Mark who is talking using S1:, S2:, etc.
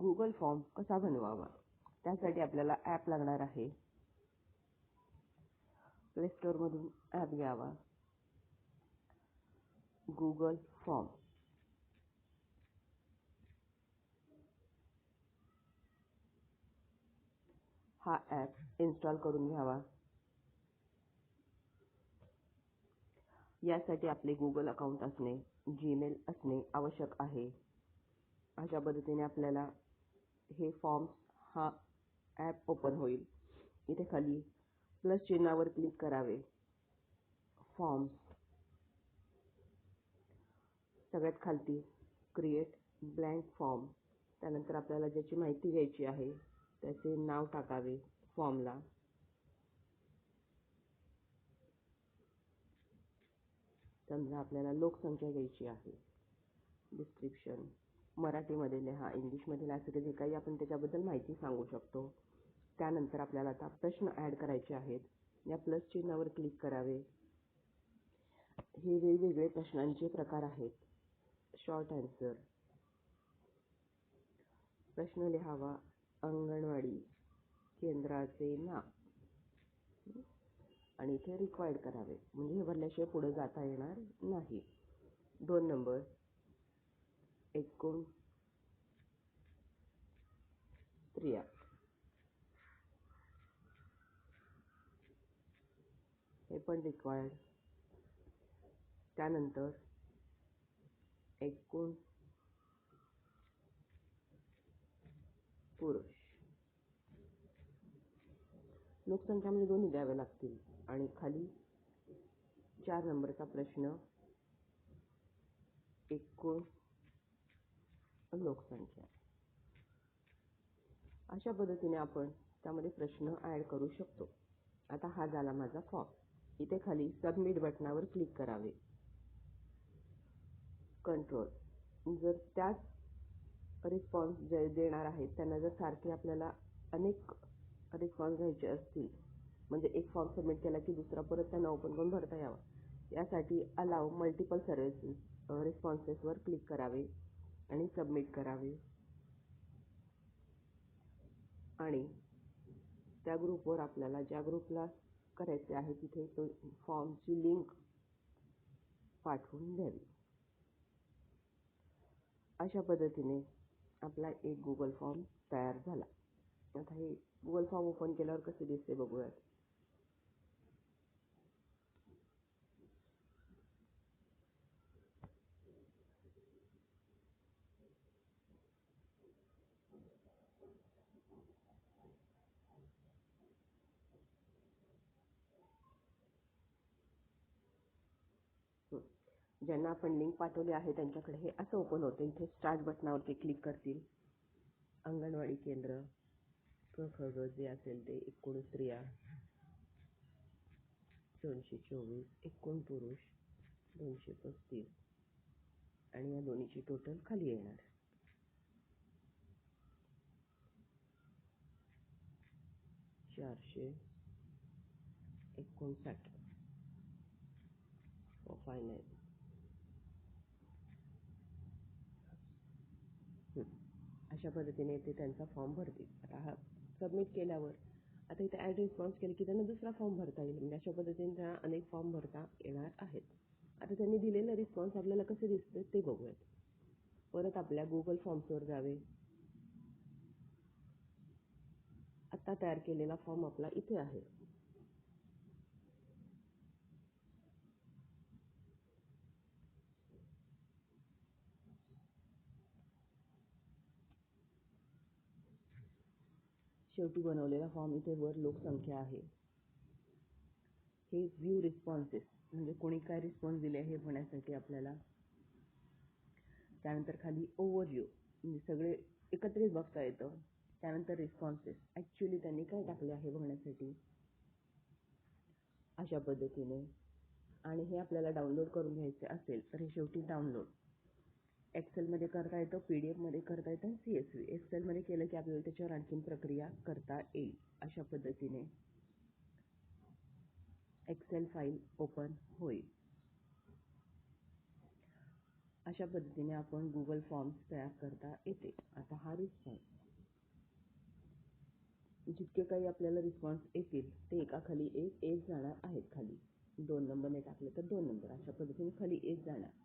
S1: Google form कसा बनवावा? त्यासाठी आपल्याला ॲप लागणार आहे. प्ले स्टोअरमधून ॲप घ्यावा. गुगल फॉर्म हा ॲप इन्स्टॉल करून घ्यावा. यासाठी आपले गुगल अकाउंट असणे जीमेल असणे आवश्यक आहे. अशा पद्धतीने आपल्याला हे फॉर्म्स हा ॲप ओपन होईल. इथे खाली प्लस चिन्हावर क्लिक करावे. फॉर्म्स सगळ्यात खालती क्रिएट ब्लँक फॉर्म त्यानंतर आपल्याला ज्याची माहिती घ्यायची आहे त्याचे नाव टाकावे फॉर्मला समजा आपल्याला लोकसंख्या घ्यायची आहे. डिस्क्रिप्शन मराठीमध्ये लिहा इंग्लिशमध्ये लिहा असं जे काही आपण त्याच्याबद्दल माहिती सांगू शकतो. त्यानंतर आपल्याला आता प्रश्न ॲड करायचे आहेत. या प्लस चिन्हावर क्लिक करावे. हे वेगवेगळे प्रश्नांचे प्रकार आहेत. शॉर्ट ॲन्सर प्रश्न लिहावा अंगणवाडी केंद्राचे नाव. आणि इथे रिक्वायर्ड करावे. म्हणजे हे भरल्याशिवाय पुढे जाता येणार नाही. दोन नंबर एकूण स्त्रिया हे पण रिक्वायर्ड त्यानंतर एकूण पुरुष. लोकसंख्यामध्ये म्हणजे दोन्ही द्यावे लागतील. आणि खाली चार नंबरचा प्रश्न एकूण लोकसंख्या. अशा पद्धतीने आपण त्यामध्ये प्रश्न ॲड करू शकतो. आता हा झाला माझा फॉर्म इथे खाली सबमिट बटनावर क्लिक करावे. कंट्रोल जर त्याच रिस्पॉन्स जे देणार आहेत त्यांना जर सारखे आपल्याला अनेक रिस्पॉन्स घ्यायचे असतील म्हणजे एक फॉर्म सबमिट केला की दुसरा परत त्यांना ओपन करून भरता यावा. यासाठी अलाव मल्टिपल सर्व्हिसेस रिस्पॉन्सेसवर क्लिक करावे. आणि सबमिट करावे. आणि त्या ग्रुपवर आपल्याला ज्या ग्रुपला करायचे आहे तिथे तो फॉर्मची लिंक पाठवून द्यावी. अशा पद्धतीने आपला एक गुगल फॉर्म तयार झाला. आता हे गुगल फॉर्म ओपन केल्यावर कसे दिसते बघूयात. ज्यांना आपण लिंक पाठवली आहे त्यांच्याकडे हे असं ओपन होतं. इथे स्टार्ट बटनावरती क्लिक करतील. अंगणवाडी केंद्र. प्रखग जे असेल ते एकूण स्त्रिया दोनशे चोवीस. एकूण पुरुष दोनशे पस्तीस. आणि या दोन्हीची टोटल खाली येणार. चारशे एकोणसाठ. फायनल अशा पद्धतीने ते त्यांचा फॉर्म भरतील. आता हा सबमिट केल्यावर आता इथे ॲड रिस्पॉन्स केले की त्यांना दुसरा फॉर्म भरता येईल. म्हणजे अशा पद्धतीने त्यांना अनेक फॉर्म भरता येणार आहेत. आता त्यांनी दिलेला रिस्पॉन्स आपल्याला कसे दिसते ते बघूयात. परत आपल्या गुगल फॉर्म्सवर जावे. आत्ता तयार केलेला फॉर्म आपला इथे आहे. शेवटी बनवलेला फॉर्म इथे वर लोकसंख्या आहे. हे व्ह्यू रिस्पॉन्सेस म्हणजे कोणी काय रिस्पॉन्स दिले हे बघण्यासाठी आपल्याला त्यानंतर खाली ओव्हरव्ह्यू म्हणजे सगळे एकत्रित बघता येतं. त्यानंतर रिस्पॉन्सेस ॲक्च्युली त्यांनी काय टाकले आहे बघण्यासाठी? अशा पद्धतीने. आणि हे आपल्याला डाउनलोड करून घ्यायचे असेल तर हे शेवटी डाउनलोड एक्सेलमध्ये करता येतं पी डी एफमध्ये करता येतं सी एस व्ही एक्सेलमध्ये केलं की आपल्याला त्याच्यावर आणखीन प्रक्रिया करता येईल अशा पद्धतीने. एक्सेल फाईल ओपन होईल. अशा पद्धतीने आपण गुगल फॉर्म्स तयार करता येते. आता हा रिस्पॉन्स जितके काही आपल्याला रिस्पॉन्स येतील ते एकाखाली एक एक जाणार आहेत खाली. दोन नंबरने टाकले तर दोन नंबर अशा पद्धतीने खाली एक जाणार.